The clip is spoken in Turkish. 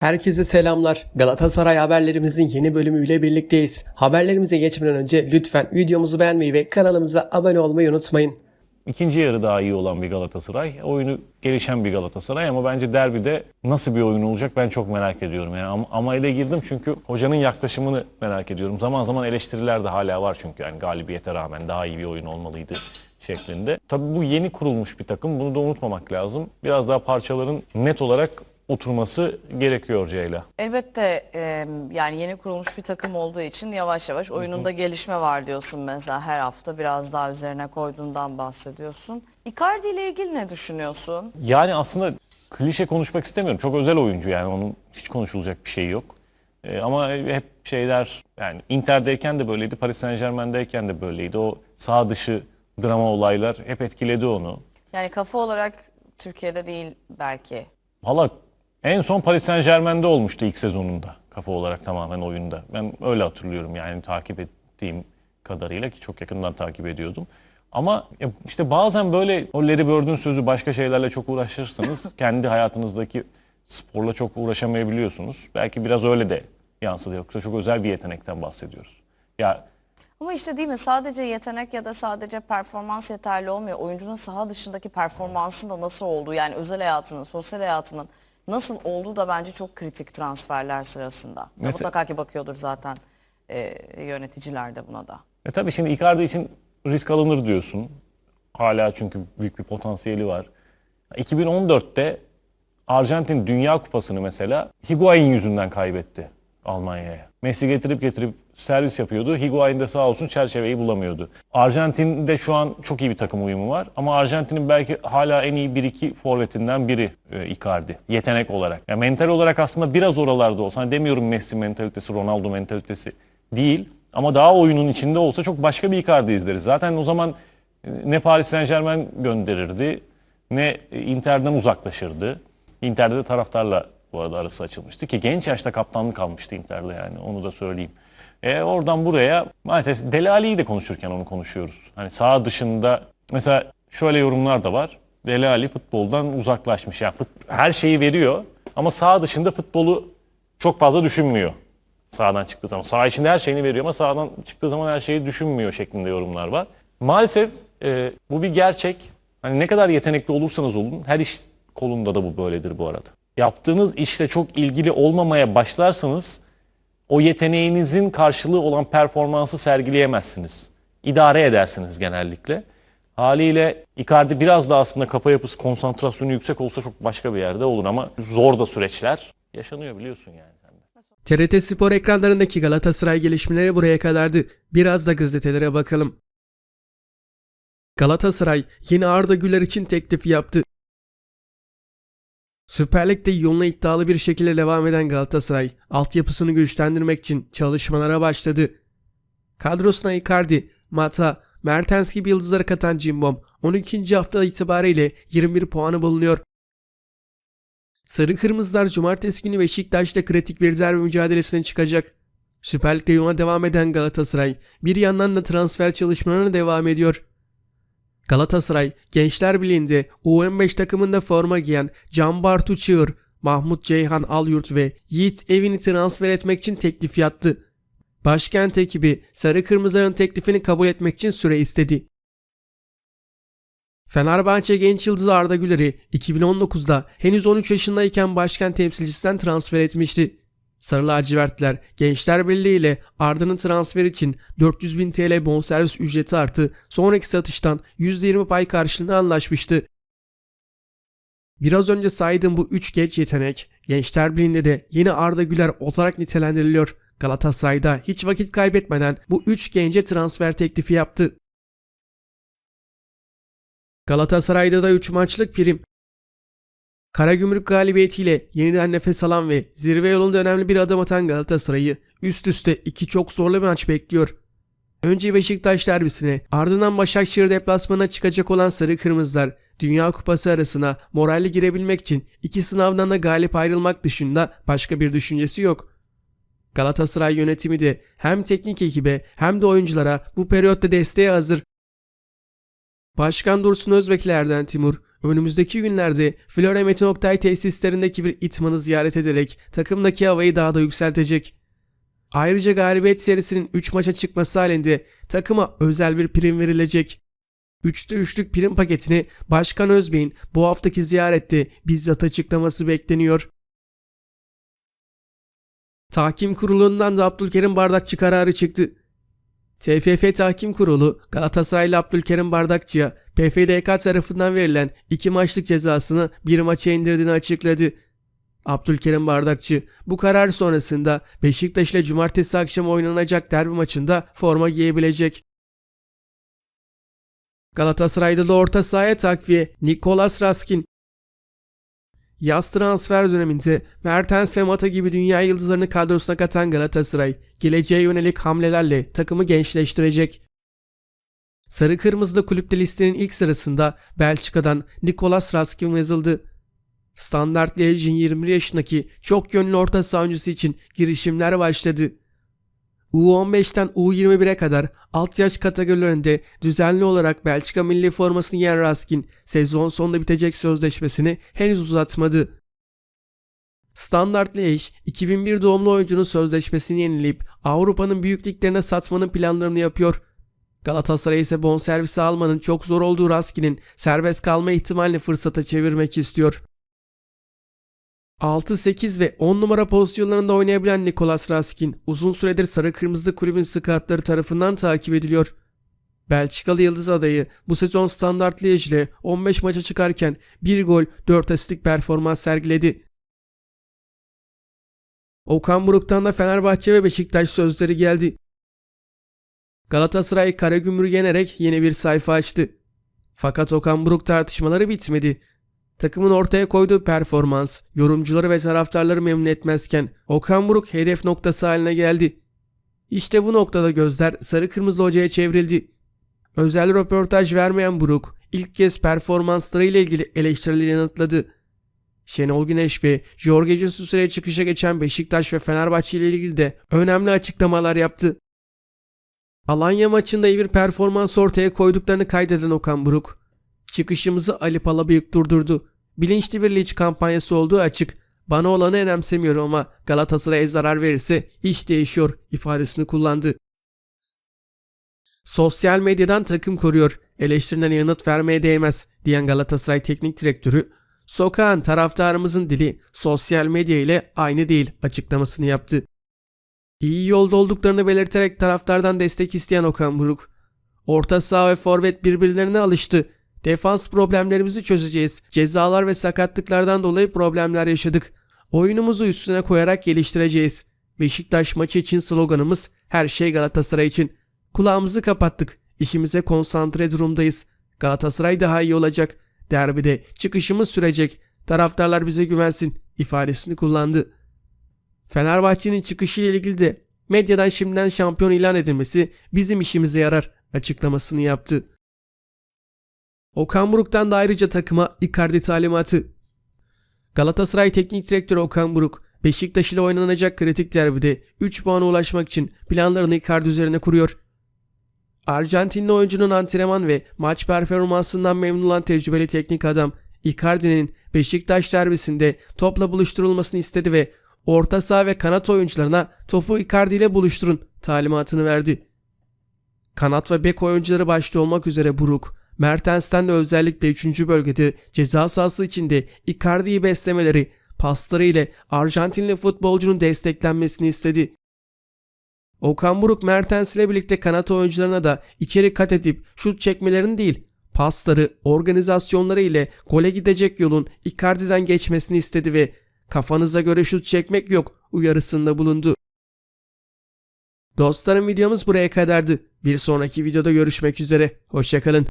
Herkese selamlar. Galatasaray haberlerimizin yeni bölümüyle birlikteyiz. Haberlerimize geçmeden önce lütfen videomuzu beğenmeyi ve kanalımıza abone olmayı unutmayın. İkinci yarı daha iyi olan bir Galatasaray. Oyunu gelişen bir Galatasaray ama bence derbide nasıl bir oyun olacak ben çok merak ediyorum. Yani ama, ama ele girdim çünkü hocanın yaklaşımını merak ediyorum. Zaman zaman eleştiriler de hala var çünkü yani galibiyete rağmen daha iyi bir oyun olmalıydı şeklinde. Tabii bu yeni kurulmuş bir takım. Bunu da unutmamak lazım. Biraz daha parçaların net olarak oturması gerekiyor Ceyla. Elbette e, yani yeni kurulmuş bir takım olduğu için yavaş yavaş oyununda gelişme var diyorsun mesela her hafta biraz daha üzerine koyduğundan bahsediyorsun. Icardi ile ilgili ne düşünüyorsun? Yani aslında klişe konuşmak istemiyorum. Çok özel oyuncu yani onun hiç konuşulacak bir şeyi yok. Ee, ama hep şeyler yani Inter'deyken de böyleydi, Paris Saint Germain'deyken de böyleydi. O sağ dışı drama olaylar hep etkiledi onu. Yani kafa olarak Türkiye'de değil belki. Valla en son Paris Saint Germain'de olmuştu ilk sezonunda kafa olarak tamamen oyunda. Ben öyle hatırlıyorum yani takip ettiğim kadarıyla ki çok yakından takip ediyordum. Ama işte bazen böyle o Larry Bird'ün sözü başka şeylerle çok uğraşırsanız kendi hayatınızdaki sporla çok uğraşamayabiliyorsunuz. Belki biraz öyle de yansıdı. Yoksa çok özel bir yetenekten bahsediyoruz. Ya Ama işte değil mi sadece yetenek ya da sadece performans yeterli olmuyor. Oyuncunun saha dışındaki performansın da nasıl olduğu yani özel hayatının, sosyal hayatının nasıl olduğu da bence çok kritik transferler sırasında. Mesela- Mutlaka ki bakıyordur zaten e, yöneticiler de buna da. E tabii şimdi Icardi için risk alınır diyorsun. Hala çünkü büyük bir potansiyeli var. 2014'te Arjantin Dünya Kupası'nı mesela Higuain yüzünden kaybetti Almanya'ya. Messi getirip getirip servis yapıyordu. Higuain de sağ olsun çerçeveyi bulamıyordu. Arjantin'de şu an çok iyi bir takım uyumu var. Ama Arjantin'in belki hala en iyi 1-2 forvetinden biri e, Icardi. Yetenek olarak. Yani mental olarak aslında biraz oralarda olsa. Hani demiyorum Messi mentalitesi, Ronaldo mentalitesi değil. Ama daha oyunun içinde olsa çok başka bir Icardi izleriz. Zaten o zaman e, ne Paris Saint Germain gönderirdi ne e, Inter'den uzaklaşırdı. Inter'de de taraftarla bu arada arası açılmıştı ki genç yaşta kaptanlık almıştı Inter'de yani onu da söyleyeyim. E, oradan buraya maalesef Deli Ali'yi de konuşurken onu konuşuyoruz. Hani sağ dışında mesela şöyle yorumlar da var. Deli Ali futboldan uzaklaşmış. Yani her şeyi veriyor ama sağ dışında futbolu çok fazla düşünmüyor. Sağdan çıktığı zaman. Sağ içinde her şeyini veriyor ama sağdan çıktığı zaman her şeyi düşünmüyor şeklinde yorumlar var. Maalesef e, bu bir gerçek. Hani ne kadar yetenekli olursanız olun her iş kolunda da bu böyledir bu arada. Yaptığınız işle çok ilgili olmamaya başlarsanız o yeteneğinizin karşılığı olan performansı sergileyemezsiniz. İdare edersiniz genellikle. Haliyle Icardi biraz da aslında kafa yapısı, konsantrasyonu yüksek olsa çok başka bir yerde olur ama zor da süreçler yaşanıyor biliyorsun yani. TRT Spor ekranlarındaki Galatasaray gelişmeleri buraya kadardı. Biraz da gazetelere bakalım. Galatasaray yeni Arda Güler için teklif yaptı. Süper Lig'de yoluna iddialı bir şekilde devam eden Galatasaray, altyapısını güçlendirmek için çalışmalara başladı. Kadrosuna Icardi, Mata, Mertens gibi yıldızları katan Cimbom, 12. hafta itibariyle 21 puanı bulunuyor. Sarı Kırmızılar cumartesi günü Beşiktaş'ta kritik bir derbi mücadelesine çıkacak. Süper Lig'de yoluna devam eden Galatasaray bir yandan da transfer çalışmalarına devam ediyor. Galatasaray Gençler Birliği'nde U15 takımında forma giyen Can Bartu Çığır, Mahmut Ceyhan Alyurt ve Yiğit Evin'i transfer etmek için teklif yaptı. Başkent ekibi Sarı Kırmızıların teklifini kabul etmek için süre istedi. Fenerbahçe genç yıldızı Arda Güler'i 2019'da henüz 13 yaşındayken başkent temsilcisinden transfer etmişti. Sarı lacivertler Gençler Birliği ile Arda'nın transfer için 400 bin TL bonservis ücreti artı sonraki satıştan %20 pay karşılığında anlaşmıştı. Biraz önce saydığım bu 3 genç yetenek Gençler Birliği'nde de yeni Arda Güler olarak nitelendiriliyor. Galatasaray'da hiç vakit kaybetmeden bu 3 gence transfer teklifi yaptı. Galatasaray'da da 3 maçlık prim. Karagümrük galibiyetiyle yeniden nefes alan ve zirve yolunda önemli bir adım atan Galatasaray'ı üst üste iki çok zorlu maç bekliyor. Önce Beşiktaş derbisine ardından Başakşehir deplasmanına çıkacak olan Sarı Kırmızılar Dünya Kupası arasına moralli girebilmek için iki sınavdan da galip ayrılmak dışında başka bir düşüncesi yok. Galatasaray yönetimi de hem teknik ekibe hem de oyunculara bu periyotta desteğe hazır. Başkan Dursun Özbeklerden Timur, önümüzdeki günlerde Flora Metin Oktay tesislerindeki bir itmanı ziyaret ederek takımdaki havayı daha da yükseltecek. Ayrıca galibiyet serisinin 3 maça çıkması halinde takıma özel bir prim verilecek. 3'te 3'lük prim paketini Başkan Özbey'in bu haftaki ziyarette bizzat açıklaması bekleniyor. Tahkim kurulundan da Abdülkerim Bardakçı kararı çıktı. TFF Tahkim Kurulu Galatasaraylı Abdülkerim Bardakçı'ya PFDK tarafından verilen 2 maçlık cezasını bir maça indirdiğini açıkladı. Abdülkerim Bardakçı bu karar sonrasında Beşiktaş ile cumartesi akşamı oynanacak derbi maçında forma giyebilecek. Galatasaray'da da orta sahaya takviye Nikolas Raskin. Yaz transfer döneminde Mertens ve Mata gibi dünya yıldızlarını kadrosuna katan Galatasaray, geleceğe yönelik hamlelerle takımı gençleştirecek. Sarı Kırmızılı kulüpte listenin ilk sırasında Belçika'dan Nikolas Raskin yazıldı. Standart Liège'in 21 yaşındaki çok yönlü orta saha oyuncusu için girişimler başladı. U15'ten U21'e kadar alt yaş kategorilerinde düzenli olarak Belçika milli formasını giyen Raskin sezon sonunda bitecek sözleşmesini henüz uzatmadı. Standart Liège 2001 doğumlu oyuncunun sözleşmesini yenileyip Avrupa'nın büyük liglerine satmanın planlarını yapıyor. Galatasaray ise bonservisi almanın çok zor olduğu Raskin'in serbest kalma ihtimalini fırsata çevirmek istiyor. 6, 8 ve 10 numara pozisyonlarında oynayabilen Nikolas Raskin uzun süredir Sarı Kırmızı kulübün scoutları tarafından takip ediliyor. Belçikalı yıldız adayı bu sezon Standart Liège ile 15 maça çıkarken 1 gol 4 asistlik performans sergiledi. Okan Buruk'tan da Fenerbahçe ve Beşiktaş sözleri geldi. Galatasaray Karagümrük'ü yenerek yeni bir sayfa açtı. Fakat Okan Buruk tartışmaları bitmedi. Takımın ortaya koyduğu performans yorumcuları ve taraftarları memnun etmezken Okan Buruk hedef noktası haline geldi. İşte bu noktada gözler sarı kırmızı hocaya çevrildi. Özel röportaj vermeyen Buruk ilk kez performanslarıyla ilgili eleştirileri yanıtladı. Şenol Güneş ve Jorge Jesus ile çıkışa geçen Beşiktaş ve Fenerbahçe ile ilgili de önemli açıklamalar yaptı. Alanya maçında iyi bir performans ortaya koyduklarını kaydeden Okan Buruk, çıkışımızı Ali Palabıyık durdurdu. Bilinçli bir liç kampanyası olduğu açık. Bana olanı önemsemiyorum ama Galatasaray'a zarar verirse iş değişiyor ifadesini kullandı. Sosyal medyadan takım koruyor, eleştirilen yanıt vermeye değmez diyen Galatasaray Teknik Direktörü, sokağın taraftarımızın dili sosyal medya ile aynı değil açıklamasını yaptı. İyi yolda olduklarını belirterek taraftardan destek isteyen Okan Buruk, orta saha ve forvet birbirlerine alıştı. Defans problemlerimizi çözeceğiz. Cezalar ve sakatlıklardan dolayı problemler yaşadık. Oyunumuzu üstüne koyarak geliştireceğiz. Beşiktaş maçı için sloganımız her şey Galatasaray için. Kulağımızı kapattık. İşimize konsantre durumdayız. Galatasaray daha iyi olacak. Derbide çıkışımız sürecek. Taraftarlar bize güvensin ifadesini kullandı. Fenerbahçe'nin çıkışı ile ilgili de medyadan şimdiden şampiyon ilan edilmesi bizim işimize yarar açıklamasını yaptı. Okan Buruk'tan da ayrıca takıma Icardi talimatı. Galatasaray Teknik Direktörü Okan Buruk, Beşiktaş ile oynanacak kritik derbide 3 puana ulaşmak için planlarını Icardi üzerine kuruyor. Arjantinli oyuncunun antrenman ve maç performansından memnun olan tecrübeli teknik adam Icardi'nin Beşiktaş derbisinde topla buluşturulmasını istedi ve orta saha ve kanat oyuncularına topu Icardi ile buluşturun talimatını verdi. Kanat ve bek oyuncuları başta olmak üzere Buruk, Mertens'ten de özellikle 3. bölgede ceza sahası içinde Icardi'yi beslemeleri, pasları ile Arjantinli futbolcunun desteklenmesini istedi. Okan Buruk Mertens ile birlikte kanat oyuncularına da içeri kat edip şut çekmelerini değil, pasları, organizasyonları ile gole gidecek yolun Icardi'den geçmesini istedi ve kafanıza göre şut çekmek yok uyarısında bulundu. Dostlarım videomuz buraya kadardı. Bir sonraki videoda görüşmek üzere. Hoşçakalın.